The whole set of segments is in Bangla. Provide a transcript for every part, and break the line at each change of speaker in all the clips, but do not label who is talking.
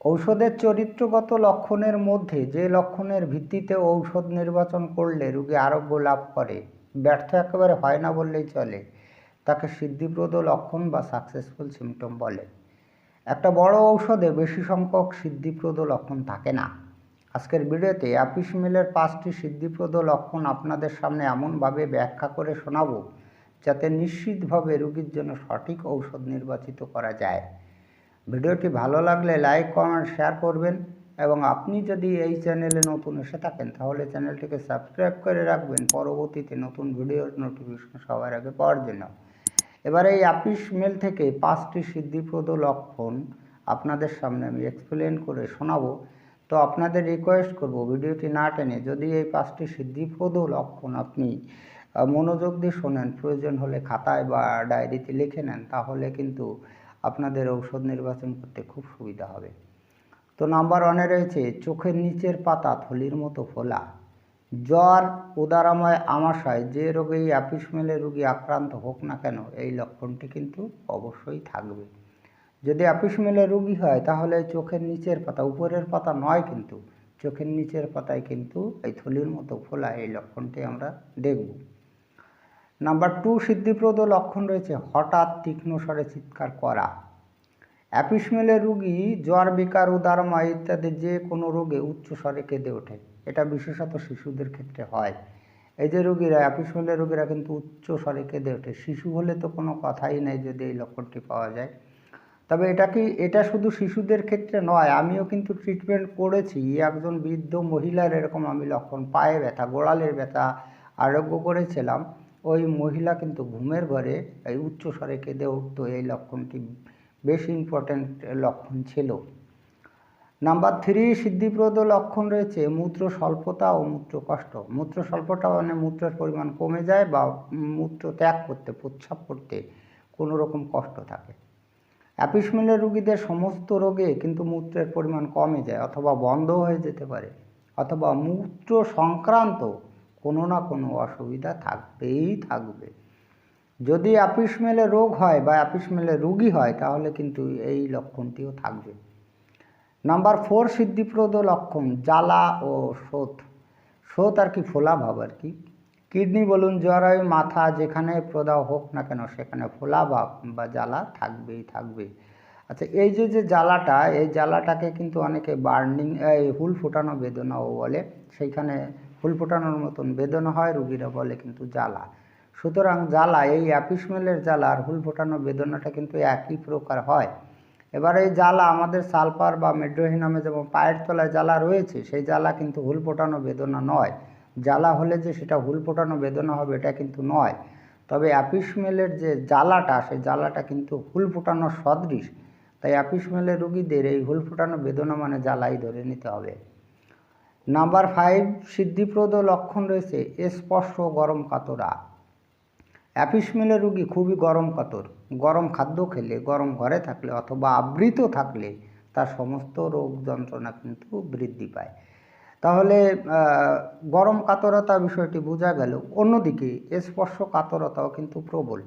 ঔষধের চরিত্রগত লক্ষণের মধ্যে যে লক্ষণের ভিত্তিতে ঔষধ নির্বাচন করলে রোগী আরোগ্য লাভ করে, ব্যর্থ একেবারে হয় না বললেই চলে। তাকে সিদ্ধিপ্রদ লক্ষণ বা সাকসেসফুল সিমটম বলে। একটা বড় ঔষধে বেশি সংখ্যক সিদ্ধিপ্রদ লক্ষণ থাকে না। আজকের ভিডিওতে অ্যাপিস মিলের পাঁচটি সিদ্ধিপ্রদ লক্ষণ আপনাদের সামনে এমনভাবে ব্যাখ্যা করে শোনাবো, যাতে নিশ্চিতভাবে রোগীর জন্য সঠিক ঔষধ নির্বাচিত করা যায়। ভিডিওটি ভালো লাগলে লাইক, কমেন্ট, শেয়ার করবেন এবং আপনি যদি এই চ্যানেলে নতুন এসে থাকেন তাহলে চ্যানেলটিকে সাবস্ক্রাইব করে রাখবেন। পরবর্তীতে নতুন ভিডিওর নোটিফিকেশন সবার আগে পাওয়ার জন্য। এবার এই আপিস মেল থেকে পাঁচটি সিদ্ধিপ্রদ লক্ষণ আপনাদের সামনে আমি এক্সপ্লেন করে শোনাবো। তো আপনাদের রিকোয়েস্ট করব ভিডিওটি না টেনে। যদি এই পাঁচটি সিদ্ধিপ্রদ লক্ষণ আপনি মনোযোগ দিয়ে শোনেন, প্রয়োজন হলে খাতায় বা ডায়েরিতে লিখে নেন, তাহলে কিন্তু আপনাদের ঔষধ নির্বাচন করতে খুব সুবিধা হবে। তো নাম্বার ওয়ানে রয়েছে, চোখের নিচের পাতা থলির মতো ফোলা। জ্বর, উদারাময়, আমাশয়, যে রোগেই অ্যাপিসমেলে রোগী আক্রান্ত হোক না কেন, এই লক্ষণটি কিন্তু অবশ্যই থাকবে। যদি অ্যাপিসমেলে রোগী হয়, তাহলে চোখের নিচের পাতা, উপরের পাতা নয় কিন্তু, চোখের নিচের পাতায় কিন্তু এই থলির মতো ফোলা এই লক্ষণটি আমরা দেখব। নাম্বার টু সিদ্ধিপ্রদ লক্ষণ রয়েছে, হঠাৎ তীক্ষ্ণ স্বরে চিৎকার করা। অ্যাপিসমেলে রুগী, জ্বর, বিকার উদারময় ইত্যাদি যে কোনো রোগে উচ্চ স্বরে কেঁদে ওঠে। এটা বিশেষত শিশুদের ক্ষেত্রে হয়। এই যে রুগীরা, অ্যাপিসমেলে রুগীরা কিন্তু উচ্চ স্বরে কেঁদে ওঠে। শিশু হলে তো কোনো কথাই নেই যদি এই লক্ষণটি পাওয়া যায়। তবে এটা কি, এটা শুধু শিশুদের ক্ষেত্রে নয়, আমিও কিন্তু ট্রিটমেন্ট করেছি। একজন বৃদ্ধ মহিলার এরকম আমি লক্ষণ, পায়ে ব্যথা, গোড়ালের ব্যথা, আরোগ্য করেছিলাম। ওই মহিলা কিন্তু ঘুমের ঘরে এই উচ্চ স্বরে কেঁদে উঠতো, এই লক্ষণটি বেশ ইম্পর্ট্যান্ট লক্ষণ ছিল। নাম্বার থ্রি সিদ্ধিপ্রদ লক্ষণ রয়েছে, মূত্র স্বল্পতা ও মূত্র কষ্ট। মূত্র স্বল্পতা মানে মূত্রের পরিমাণ কমে যায় বা মূত্র ত্যাগ করতে, প্রস্রাব করতে কোনো রকম কষ্ট থাকে। অ্যাপিসমেলের রুগীদের সমস্ত রোগে কিন্তু মূত্রের পরিমাণ কমে যায় অথবা বন্ধ হয়ে যেতে পারে, অথবা মূত্র সংক্রান্ত কোনো না কোনো অসুবিধা থাকবেই থাকবে। যদি অ্যাপিস মেলে রোগ হয় বা অ্যাপিসমেলে রুগী হয়, তাহলে কিন্তু এই লক্ষণটিও থাকবে। নাম্বার ফোর, সিদ্ধিপ্রদ লক্ষণ, জ্বালা ও শোথ শোথ আর কি, ফোলা ভাব আর কি। কিডনি বলুন জরায়ু মাথা যেখানে প্রদাহ হোক না কেন, সেখানে ফোলা ভাব বা জ্বালা থাকবেই, থাকবে। আচ্ছা এই যে যে জ্বালাটা, এই জ্বালাটাকে কিন্তু অনেকে বার্নিং, এই হুল ফোটানো বেদনাও বলে। সেইখানে হুল ফোটানোর মতন বেদনা হয়, রুগীরা বলে কিন্তু জ্বালা। সুতরাং জ্বালা, এই অ্যাপিসমেলের জ্বালা আর হুল ফোটানো বেদনাটা কিন্তু একই প্রকার হয়। এবার এই জ্বালা আমাদের সালফার বা মেড্রোহিনামে যেমন পায়ের তলায় জ্বালা রয়েছে, সেই জ্বালা কিন্তু হুল ফোটানো বেদনা নয়। জ্বালা হলে যে সেটা হুল ফোটানো বেদনা হবে এটা কিন্তু নয়। তবে অ্যাপিসমেলের যে জ্বালাটা, সেই জ্বালাটা কিন্তু হুল ফোটানোর সদৃশ। তাই অ্যাপিসমেলের রুগীদের এই হুল ফোটানো বেদনা মানে জ্বালাই ধরে নিতে হবে। নাম্বার ফাইভ, সিদ্ধিপ্রদ লক্ষণ রয়েছে স্পর্শ গরম কাতরা। অ্যাপিসমেলের রুগী খুবই গরম কাতর। গরম খাদ্য খেলে, গরম ঘরে থাকলে অথবা আবৃত থাকলে তার সমস্ত রোগ যন্ত্রণা কিন্তু বৃদ্ধি পায়। তাহলে গরম কাতরতা বিষয়টি বোঝা গেল। অন্যদিকে স্পর্শ কাতরতাও কিন্তু প্রবল।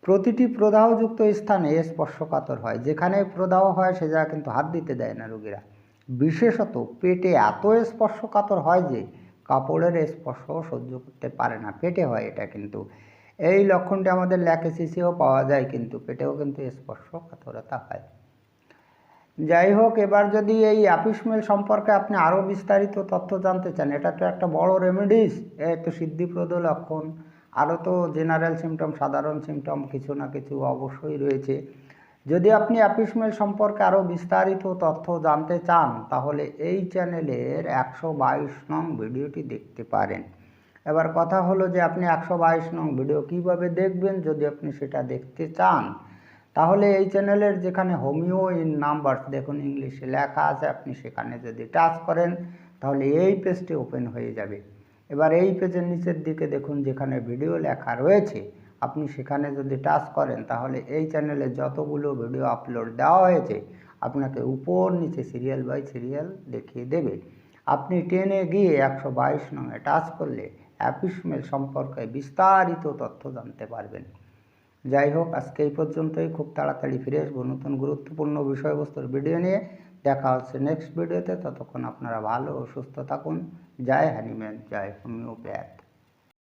প্রতিটি প্রদাহযুক্ত স্থানে স্পর্শকাতর হয়। যেখানে প্রদাহ হয়, সে জায়গা কিন্তু হাত দিতে দেয় না রোগীরা। বিশেষত পেটে এত স্পর্শকাতর হয় যে কাপড়ের স্পর্শ সহ্য করতে পারে না, পেটে হয় এটা কিন্তু। এই লক্ষণটি আমাদের ল্যাকেসিসেও পাওয়া যায় কিন্তু পেটেও কিন্তু স্পর্শকাতরতা হয়। যাই হোক, এবার যদি এই অ্যাপিসমেল সম্পর্কে আপনি আরও বিস্তারিত তথ্য জানতে চান, এটা তো একটা বড় রেমেডিস, এ তো সিদ্ধিপ্রদ লক্ষণ। আরও তো জেনারেল সিমটম সাধারণ সিমটম কিছু না কিছু অবশ্যই রয়েছে। যদি আপনি অ্যাপিসমেল সম্পর্কে আরও বিস্তারিত তথ্য জানতে চান, তাহলে এই চ্যানেলের একশো বাইশ নং ভিডিওটি দেখতে পারেন। এবার কথা হলো যে আপনি একশো বাইশ নং ভিডিও কীভাবে দেখবেন যদি আপনি সেটা দেখতে চান, তাহলে এই চ্যানেলের যেখানে হোমিও ইন নাম্বারস দেখুন, ইংলিশে লেখা আছে, আপনি সেখানে যদি টাচ করেন, তাহলে এই পেজটি ওপেন হয়ে যাবে। এবার এই পেজের নিচের দিকে দেখুন, যেখানে ভিডিও লেখা রয়েছে আপনি সেখানে যদি টাচ করেন, তাহলে এই চ্যানেলে যতগুলো ভিডিও আপলোড দেওয়া হয়েছে, আপনাকে উপর নিচে সিরিয়াল বাই সিরিয়াল দেখিয়ে দেবে। আপনি টেনে গিয়ে একশো বাইশ নঙে টাচ করলে অ্যাপিসমেল সম্পর্কে বিস্তারিত তথ্য জানতে পারবেন। যাই হোক, আজকে এই পর্যন্তই। খুব তাড়াতাড়ি ফিরে আসব নতুন গুরুত্বপূর্ণ বিষয়বস্তুর ভিডিও নিয়ে। দেখা হচ্ছে নেক্সট ভিডিওতে ততক্ষণ আপনারা ভালো ও সুস্থ থাকুন। জয় হ্যানিম্যান জয় হোমিওপ্যাথ।